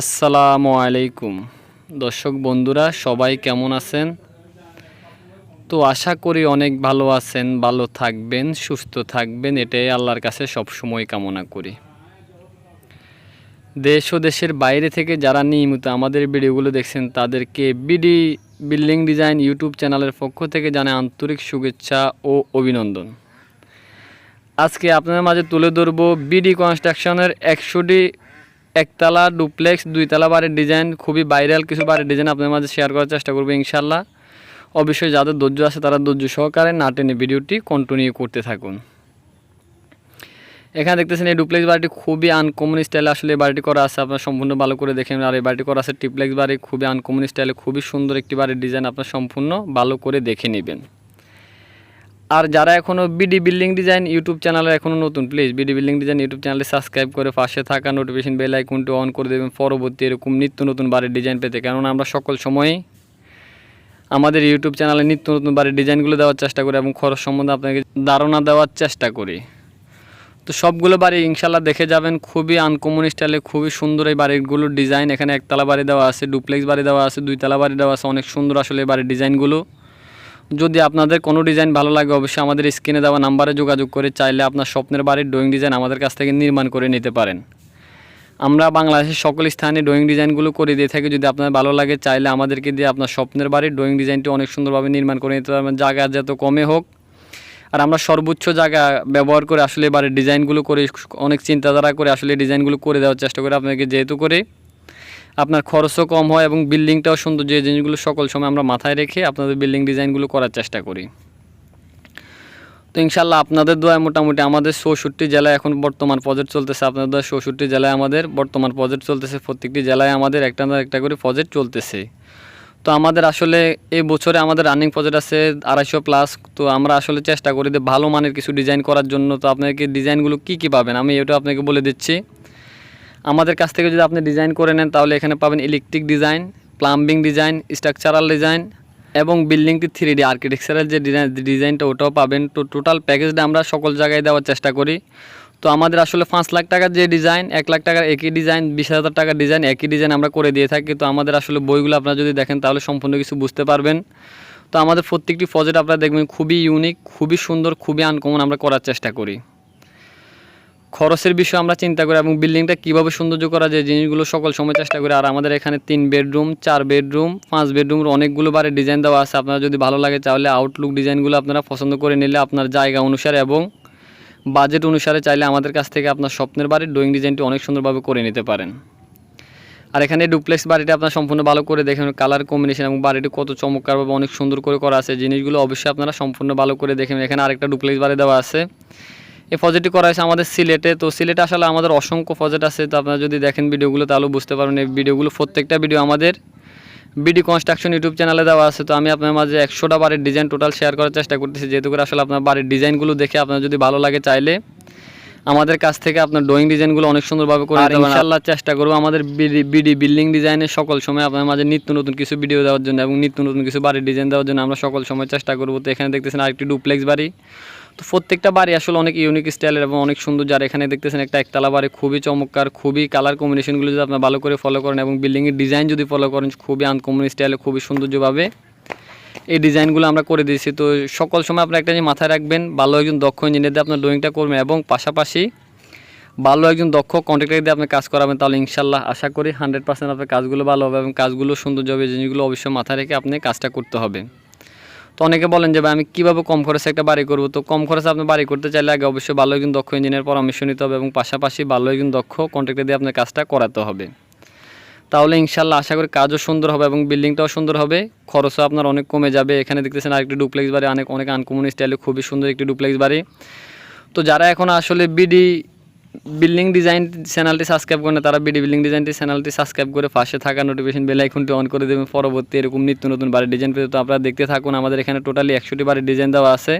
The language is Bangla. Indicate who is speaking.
Speaker 1: আসসালামু আলাইকুম। দর্শক বন্ধুরা, সবাই কেমন আছেন? তো আশা করি অনেক ভালো আছেন, ভালো থাকবেন, সুস্থ থাকবেন, এটাই আল্লাহর কাছে সবসময় কামনা করি। দেশ ও দেশের বাইরে থেকে যারা নিয়মিত আমাদের ভিডিওগুলো দেখছেন, তাদেরকে বিডি বিল্ডিং ডিজাইন ইউটিউব চ্যানেলের পক্ষ থেকে জানাই আন্তরিক শুভেচ্ছা ও অভিনন্দন। আজকে আপনাদের মাঝে তুলে ধরবো বিডি কনস্ট্রাকশনের একশোটি একতলা ডুপ্লেক্স, দুইতলা বাড়ির ডিজাইন খুবই ভাইরাল কিছু বাড়ির ডিজাইন আপনাদের মাঝে শেয়ার করার চেষ্টা করব ইনশাল্লাহ। অবশ্যই যাদের ধৈর্য আছে তারা ধৈর্য সহকারে না টেনে ভিডিওটি কন্টিনিউ করতে থাকুন। এখানে দেখতেছেন এই ডুপ্লেক্স বাড়িটি খুবই আনকমন স্টাইলে আসলে এই বাড়িটি করা আছে। আপনার সম্পূর্ণ ভালো করে দেখেন আর এই বাড়িটি করা আছে ট্রিপ্লেক্স বাড়ি, খুবই আনকমন স্টাইলে খুবই সুন্দর একটি বাড়ির ডিজাইন আপনার সম্পূর্ণ ভালো করে দেখে নেবেন। আর যারা এখনও বিডি বিল্ডিং ডিজাইন ইউটিউব চ্যানেলে এখনও নতুন please BD building design YouTube চ্যানেলে সাবস্ক্রাইব করে পাশে থাকা নোটিফিকেশন বেল আইকনটি অন করে দেবেন পরবর্তী এরকম নিত্য নতুন বাড়ির ডিজাইন পেতে। কেননা আমরা সকল সময়ই আমাদের ইউটিউব চ্যানেলে নিত্য নতুন বাড়ির ডিজাইনগুলো দেওয়ার চেষ্টা করি এবং খরচ সম্বন্ধে আপনাকে ধারণা দেওয়ার চেষ্টা করি। তো সবগুলো বাড়ি ইনশাল্লাহ দেখে যাবেন, খুবই আনকমন স্টাইলে খুবই সুন্দর এই বাড়িগুলোর ডিজাইন এখানে একতলা বাড়ি দেওয়া আছে ডুপ্লেক্স বাড়ি দেওয়া আছে, দুইতলা বাড়ি দেওয়া আছে, অনেক সুন্দর আসলে এই বাড়ির ডিজাইনগুলো যদি আপনাদের কোনো ডিজাইন ভালো লাগে, অবশ্যই আমাদের স্ক্রিনে দেওয়া নাম্বারে যোগাযোগ করে চাইলে আপনার স্বপ্নের বাড়ির ড্রয়িং ডিজাইন আমাদের কাছ থেকে নির্মাণ করে নিতে পারেন। আমরা বাংলাদেশের সকল স্থানে ড্রয়িং ডিজাইনগুলো করে দিয়ে থাকি। যদি আপনার ভালো লাগে, চাইলে আমাদেরকে দিয়ে আপনার স্বপ্নের বাড়ির ড্রয়িং ডিজাইনটি অনেক সুন্দরভাবে নির্মাণ করে নিতে পারবেন। জায়গা যত কমে হোক। আর আমরা সর্বোচ্চ জায়গা ব্যবহার করে আসলে বাড়ির ডিজাইনগুলো করে, অনেক চিন্তাধারা করে আসলে ডিজাইনগুলো করে দেওয়ার চেষ্টা করি আপনাকে যেহেতু করে। আপনার খরচও কম হয় এবং বিল্ডিংটাও সুন্দর। যে জিনিসগুলো সকল সময় আমরা মাথায় রেখে আপনাদের বিল্ডিং ডিজাইনগুলো করার চেষ্টা করি। তো ইনশাল্লাহ আপনাদের দোয়ায় মোটামুটি আমাদের চৌষট্টি জেলায় এখন বর্তমান প্রজেক্ট চলতেছে। আপনাদের দোয়ায় চৌষট্টি জেলায় আমাদের, বর্তমান প্রজেক্ট চলতেছে, প্রত্যেকটি জেলায় আমাদের একটা না একটা করে প্রজেক্ট চলতেছে। তো আমাদের আসলে এই বছরে আমাদের রানিং প্রজেক্ট আছে আড়াইশো প্লাস তো আমরা আসলে চেষ্টা করি যে ভালো মানের কিছু ডিজাইন করার জন্য। তো আপনাকে ডিজাইনগুলো কী কী পাবেন? আমি এটা আপনাকে বলে দিচ্ছি। আমাদের কাছ থেকে যদি আপনি ডিজাইন করে নেন, তাহলে এখানে পাবেন electric design plumbing design structural design এবং বিল্ডিংটি থ্রি ডি আর্কিটেকচারাল যে ডিজাইন ডিজাইনটা ওটাও পাবেন। তো টোটাল প্যাকেজটা আমরা সকল জায়গায় দেওয়ার চেষ্টা করি। তো আমাদের আসলে পাঁচ লাখ টাকার যে ডিজাইন এক লাখ টাকার একই ডিজাইন বিশ হাজার টাকার ডিজাইন একই ডিজাইন আমরা করে দিয়ে থাকি। তো আমাদের আসলে বইগুলো আপনারা যদি দেখেন, তাহলে সম্পূর্ণ কিছু বুঝতে পারবেন। তো আমাদের প্রত্যেকটি প্রজেক্ট আপনারা দেখবেন খুবই ইউনিক খুবই সুন্দর, খুবই আনকমন আমরা করার চেষ্টা করি। খরচের বিষয়ে আমরা চিন্তা করি এবং বিল্ডিংটা কীভাবে সৌন্দর্য করা যায়, জিনিসগুলো সকল সময় চেষ্টা করি। আর আমাদের এখানে তিন বেডরুম চার বেডরুম পাঁচ বেডরুমের অনেকগুলো বারে ডিজাইন দেওয়া আছে। আপনারা যদি ভালো লাগে তাহলে আউটলুক ডিজাইনগুলো আপনারা পছন্দ করে নিলে আপনার জায়গা অনুসারে এবং বাজেট অনুসারে চাইলে আমাদের কাছ থেকে আপনার স্বপ্নের বাড়ির ড্রয়িং ডিজাইনটি অনেক সুন্দরভাবে করে নিতে পারেন। আর এখানে ডুপ্লেক্স বাড়িটা আপনার সম্পূর্ণ ভালো করে দেখেন কালার কম্বিনেশন এবং বাড়িটি কত চমৎকারভাবে অনেক সুন্দর করে করা আছে। জিনিসগুলো অবশ্যই আপনারা সম্পূর্ণ ভালো করে দেখেন। এখানে আরেকটা ডুপ্লেক্স বাড়ি দেওয়া আছে। এই প্রজেক্টটি করা হয়েছে আমাদের সিলেটে। তো সিলেটে আসলে আমাদের অসংখ্য প্রজেক্ট আছে। তো আপনারা যদি দেখেন ভিডিওগুলো তাহলে বুঝতে পারবেন এই ভিডিওগুলো। প্রত্যেকটা ভিডিও আমাদের বিডি কনস্ট্রাকশন ইউটিউব চ্যানেলে দেওয়া আছে। তো আমি আপনার মাঝে একশোটা বাড়ির ডিজাইন টোটাল শেয়ার করার চেষ্টা করতেছি। যেহেতু করে আসলে আপনার বাড়ির ডিজাইনগুলো দেখে আপনার যদি ভালো লাগে চাইলে আমাদের কাছ থেকে আপনার ড্রয়িং ডিজাইনগুলো অনেক সুন্দরভাবে করে দিতে ইনশাআল্লাহ চেষ্টা করব আমাদের বিডি বিডি বিল্ডিং ডিজাইনের সকল সময় আপনার মাঝে নিত্য নতুন কিছু ভিডিও দেওয়ার জন্য এবং নিত্য নতুন কিছু বাড়ির ডিজাইন দেওয়ার জন্য আমরা সকল সময় চেষ্টা করব। তো এখানে দেখতেছেন আরেকটি ডুপ্লেক্স বাড়ি। তো প্রত্যেকটা বাড়ি আসলে অনেক ইউনিক স্টাইলের এবং অনেক সুন্দর। যার এখানে দেখতেছেন, একটা একতলা বাড়ি খুবই চমৎকার, খুবই কালার কম্বিনেশনগুলো যদি আপনার ভালো করে ফলো করেন এবং বিল্ডিংয়ের ডিজাইন যদি ফলো করেন, খুবই আনকমন স্টাইলে খুবই সৌন্দর্যভাবে এই ডিজাইনগুলো আমরা করে দিয়েছি। তো সকল সময় আপনার একটা জিনিস মাথায় রাখবেন, ভালো একজন দক্ষ ইঞ্জিনিয়ার দিয়ে আপনার ড্রয়িংটা করবেন এবং পাশাপাশি ভালো একজন দক্ষ কন্ট্রাক্টর দিয়ে আপনি কাজ করাবেন, তাহলে ইনশাল্লাহ আশা করি হান্ড্রেড পার্সেন্ট আপনার কাজগুলো ভালো হবে এবং কাজগুলো সৌন্দর্য হবে জিনিসগুলো অবশ্যই মাথায় রেখে আপনি কাজটা করতে হবে। তো অনেকে বলেন যে, ভাই, আমি কীভাবে কম খরচে একটা বাড়ি করব? তো কম খরচে আপনি বাড়ি করতে চাইলে আগে অবশ্যই ভালো একজন দক্ষ ইঞ্জিনিয়ার পরামর্শ নিতে হবে এবং পাশাপাশি ভালো একজন দক্ষ কন্ট্রাক্টর দিয়ে আপনার কাজটা করাতে হবে। তাহলে ইনশাল্লাহ আশা করি কাজও সুন্দর হবে এবং বিল্ডিংটাও সুন্দর হবে। খরচও আপনার অনেক কমে যাবে। এখানে দেখতেছেন আরেকটি ডুপ্লেক্স বাড়ি, অনেক অনেক আনকমন স্টাইলে খুবই সুন্দর একটি ডুপ্লেক্স বাড়ি। তো যারা এখন আসলে বিডি বিল্ডিং ডিজাইন চ্যানেলটি সাবস্ক্রাইব করেন তারা বিডি বিল্ডিং ডিজাইনটি চ্যানেলটি সাবস্ক্রাইব করে পাশে থাকা নোটিফিকেশন বেল আইকনটি অন করে দেবেন। পরবর্তী এরকম নিত্য নতুন বাড়ির ডিজাইন পেতে তো আপনারা দেখতে থাকুন। আমাদের এখানে টোটালি একশোটি বাড়ির ডিজাইন দেওয়া আছে।